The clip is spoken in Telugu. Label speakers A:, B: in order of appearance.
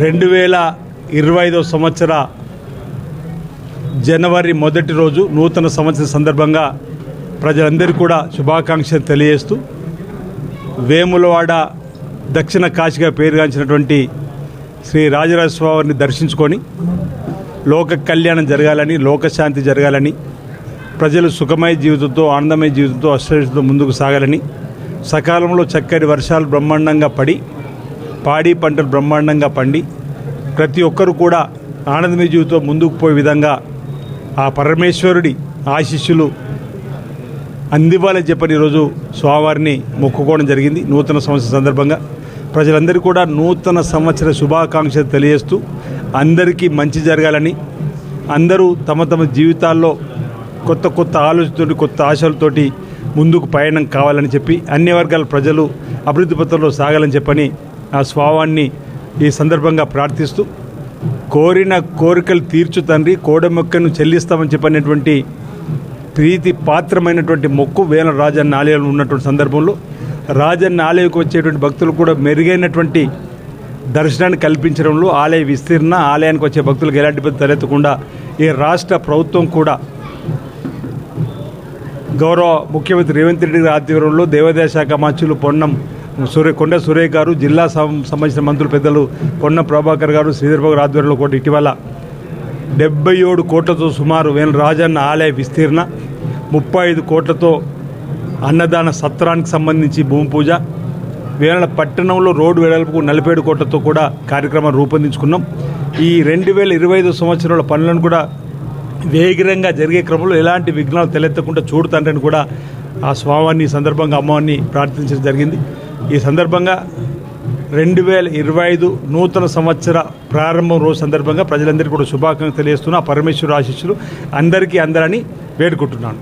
A: రెండు వేల ఇరవై ఐదో సంవత్సర జనవరి మొదటి రోజు నూతన సంవత్సరం సందర్భంగా ప్రజలందరికీ కూడా శుభాకాంక్షలు తెలియజేస్తూ వేములవాడ దక్షిణ కాశీగా పేరుగాంచినటువంటి శ్రీ రాజరాజస్వామిని దర్శించుకొని లోక కళ్యాణం జరగాలని లోకశాంతి జరగాలని ప్రజలు సుఖమయ జీవితంతో ఆనందమయ జీవితంతో అష్టతో ముందుకు సాగాలని సకాలంలో చక్కటి వర్షాలు బ్రహ్మాండంగా పడి పాడి పంటలు బ్రహ్మాండంగా పండి ప్రతి ఒక్కరు కూడా ఆనందమయ జీవితం ముందుకు పోయే విధంగా ఆ పరమేశ్వరుడి ఆశీస్సులు అందివ్వాలని చెప్పని ఈరోజు స్వామివారిని మొక్కుకోవడం జరిగింది. నూతన సంవత్సరం సందర్భంగా ప్రజలందరికీ కూడా నూతన సంవత్సర శుభాకాంక్షలు తెలియజేస్తూ అందరికీ మంచి జరగాలని అందరూ తమ తమ జీవితాల్లో కొత్త కొత్త ఆలోచనతోటి కొత్త ఆశలతోటి ముందుకు పయనం కావాలని చెప్పి అన్ని వర్గాల ప్రజలు అభివృద్ధి పత్రంలో సాగాలని చెప్పని ఆ స్వావాన్ని ఈ సందర్భంగా ప్రార్థిస్తూ కోరిన కోరికలు తీర్చు తండ్రి కోడమొక్కను చెల్లిస్తామని చెప్పినటువంటి ప్రీతి పాత్రమైనటువంటి మొక్కు వేల రాజన్న ఆలయంలో ఉన్నటువంటి సందర్భంలో రాజన్న ఆలయకు వచ్చేటువంటి భక్తులు కూడా మెరుగైనటువంటి దర్శనాన్ని కల్పించడంలో ఆలయ విస్తీర్ణ ఆలయానికి వచ్చే భక్తులకు ఎలాంటి ఇబ్బంది తలెత్తకుండా ఈ రాష్ట్ర ప్రభుత్వం కూడా గౌరవ ముఖ్యమంత్రి రేవంత్ రెడ్డి గారి ఆధ్వర్యంలో దేవాదాయ శాఖ మంత్రులు పొన్నం సురే కొండ సురేష్ గారు జిల్లా సంబంధించిన మంత్రులు పెద్దలు కొండ ప్రభాకర్ గారు శ్రీధర్ బాబు ఆధ్వర్యంలో కూడా ఇటీవల డెబ్బై ఏడు కోట్లతో సుమారు వేల రాజన్న ఆలయ విస్తీర్ణ ముప్పై ఐదు కోట్లతో అన్నదాన సత్రానికి సంబంధించి భూమి పూజ వేల పట్టణంలో రోడ్డు వెడల్పుకు నలభై ఏడు కోట్లతో కూడా కార్యక్రమం రూపొందించుకున్నాం. ఈ రెండు వేల ఇరవై ఐదు సంవత్సరాల పనులను కూడా వేగరంగా జరిగే క్రమంలో ఎలాంటి విఘ్నాలు తలెత్తకుండా చూడుతండ్రని కూడా ఆ స్వామిని సందర్భంగా అమ్మవారిని ప్రార్థించడం జరిగింది. ఈ సందర్భంగా రెండు వేల ఇరవై ఐదు నూతన సంవత్సర ప్రారంభం రోజు సందర్భంగా ప్రజలందరికీ కూడా శుభాకాంక్షలు తెలియజేస్తున్నా. పరమేశ్వర ఆశీస్సులు అందరికీ అందరని వేడుకుంటున్నాను.